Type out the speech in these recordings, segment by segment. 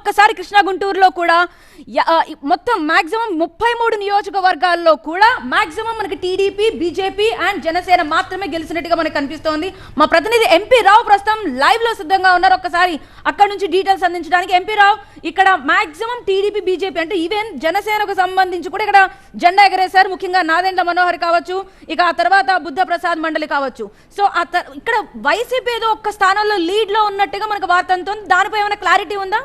ఒక్కసారి కృష్ణా గుంటూరులో కూడా మొత్తం మాక్సిమం ముప్పై మూడు నియోజకవర్గాల్లో కూడా మాక్సిమం మనకి టీడీపీ బీజేపీ అండ్ జనసేన మాత్రమే గెలిచినట్టుగా మనకు కనిపిస్తోంది. మా ప్రతినిధి ఎంపీ రావు ప్రస్తుతం లైవ్లో సిద్ధంగా ఉన్నారు. ఒక్కసారి అక్కడ నుంచి డీటెయిల్స్ అందించడానికి ఎంపీ రావు ఇక్కడ మాక్సిమం టీడీపీ బీజేపీ అంటే ఈవెన్ జనసేనకు సంబంధించి కూడా ఇక్కడ జెండా ఎగరేశారు. ముఖ్యంగా నాదెండ్ల మనోహర్ కావచ్చు ఇక ఆ తర్వాత బుద్ధ ప్రసాద్ మండలి కావచ్చు. సో ఆ ఇక్కడ వైసీపీ ఏదో ఒక్క స్థానంలో లీడ్లో ఉన్నట్టుగా మనకు వార్త అందుతోంది దానిపై ఏమైనా క్లారిటీ ఉందా?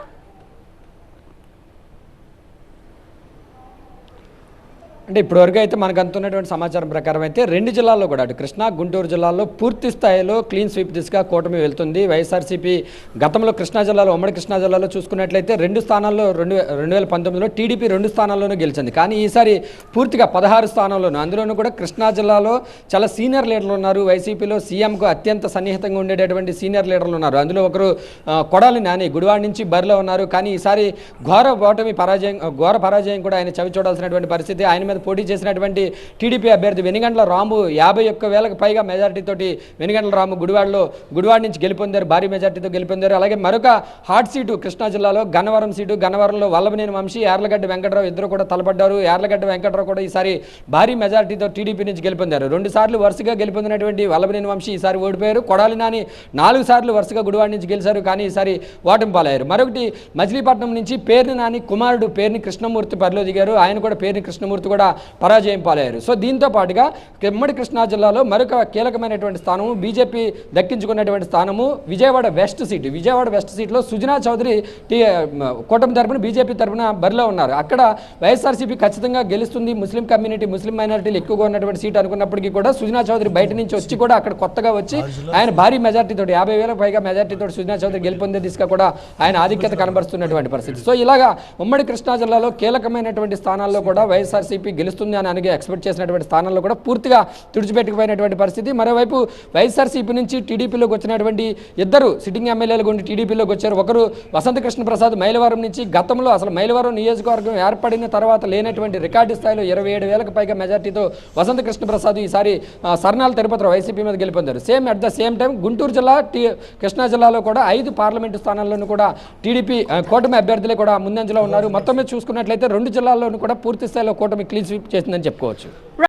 అంటే ఇప్పటివరకు అయితే మనకు అందుతున్నటువంటి సమాచారం ప్రకారం అయితే రెండు జిల్లాల్లో కూడా అటు కృష్ణా గుంటూరు జిల్లాల్లో పూర్తి స్థాయిలో క్లీన్ స్వీప్ దిశగా కూటమి వెళ్తుంది. వైఎస్ఆర్సీపీ గతంలో కృష్ణా జిల్లాలో ఉమ్మడి కృష్ణా జిల్లాలో చూసుకున్నట్లయితే రెండు స్థానాల్లో రెండు రెండు వేల పంతొమ్మిదిలో టీడీపీ రెండు స్థానాల్లోనూ గెలిచింది. కానీ ఈసారి పూర్తిగా పదహారు స్థానాల్లోనూ అందులోనూ కూడా కృష్ణా జిల్లాలో చాలా సీనియర్ లీడర్లు ఉన్నారు. వైసీపీలో సీఎంకు అత్యంత సన్నిహితంగా ఉండేటటువంటి సీనియర్ లీడర్లు ఉన్నారు. అందులో ఒకరు కొడాలి నాని గుడివాడ నుంచి బరిలో ఉన్నారు. కానీ ఈసారి ఘోర ఓటమి పరాజయం ఘోర పరాజయం కూడా ఆయన చవి చూడాల్సినటువంటి పరిస్థితి. ఆయన మీద పోటీ చేసినటువంటి టీడీపీ అభ్యర్థి వెనిగండ్ల రాము యాభై ఒక్క వేలకు పైగా మెజార్టీతోటి వెనిగండ్ల రాము గుడివాడలో గుడివాడ నుంచి గెలుపొందారు భారీ మెజార్టీతో గెలుపొందారు. అలాగే మరొక హాట్ సీటు కృష్ణా జిల్లాలో గన్నవరం సీటు గన్నవరంలో వల్లభనేని వంశీ యార్లగడ్డ వెంకటరావు ఇద్దరు కూడా తలపడ్డారు. యార్లగడ్డ వెంకటరావు కూడా ఈసారి భారీ మెజార్టీతో టీడీపీ నుంచి గెలుపొందారు. రెండు సార్లు వరుసగా గెలుపొందినటువంటి వల్లభనేని వంశీ ఈసారి ఓడిపోయారు. కొడాలి నాని నాలుగు సార్లు వరుసగా గుడివాడ నుంచి గెలిచారు కానీ ఈసారి ఓటమి పాలయ్యారు. మరొకటి మచిలీపట్నం నుంచి పేర్ని నాని కుమారుడు పేర్ని కృష్ణమూర్తి పరిలో దిగారు ఆయన కూడా పేర్ని కృష్ణమూర్తి కూడా పరాజయం పాలయ్యారు సో దీంతో పాటుగా ఉమ్మడి కృష్ణా జిల్లాలో మరొక కీలకమైనటువంటి స్థానము బీజేపీ దక్కించుకున్నటువంటి స్థానము Vijayawada west seat. Vijayawada west సీట్లో సుజనా చౌదరి టీ కూటమి తరపున బీజేపీ తరపున బరిలో ఉన్నారు. అక్కడ వైఎస్ఆర్సీపీ ఖచ్చితంగా గెలుస్తుంది. ముస్లిం కమ్యూనిటీ ముస్లిం మైనారిటీలు ఎక్కువగా ఉన్నటువంటి సీట్ అనుకున్నప్పటికీ కూడా సుజనా చౌదరి బయట నుంచి వచ్చి కూడా అక్కడ కొత్తగా వచ్చి ఆయన భారీ మెజార్టీతో యాభై వేలకు పైగా మెజార్టీతో సుజనా చౌదరి గెలుపొందే దిశగా కూడా ఆయన ఆధిక్యత కనబరుస్తున్నటువంటి పరిస్థితి. సో ఇలాగా ఉమ్మడి కృష్ణా జిల్లాలో కీలకమైనటువంటి స్థానాల్లో కూడా వైఎస్ఆర్సీపీ గెలుస్తుంది అని అనగా ఎక్స్పెక్ట్ చేసినటువంటి స్థానంలో కూడా పూర్తిగా తుడిచిపెట్టుకుపోయినటువంటి పరిస్థితి. మరోవైపు వైఎస్ఆర్సీపీ నుంచి టీడీపీలోకి వచ్చినటువంటి ఇద్దరు సిట్టింగ్ ఎమ్మెల్యేలు గుండి టీడీపీలోకి వచ్చారు. ఒకరు వసంత కృష్ణ ప్రసాద్ మైలవరం నుంచి గతంలో అసలు మైలవరం నియోజకవర్గం ఏర్పడిన తర్వాత లేనటువంటి రికార్డు స్థాయిలో ఇరవై ఏడు వేలకు పైగా మెజార్టీతో వసంత కృష్ణ ప్రసాద్ ఈసారి సర్నాల తిరుపతిలో వైసీపీ మీద గెలుపొందారు. Same at the same time Guntur జిల్లా టీ కృష్ణా జిల్లాలో కూడా ఐదు పార్లమెంటు స్థానాల్లోనూ కూడా టీడీపీ కూటమి అభ్యర్థులే కూడా ముందంజలో ఉన్నారు. మొత్తం మీద చూసుకున్నట్లయితే రెండు జిల్లాల్లోనూ కూడా పూర్తి స్థాయిలో కూటమి క్లీన్ స్వీప్ చేసిందని చెప్పుకోవచ్చు.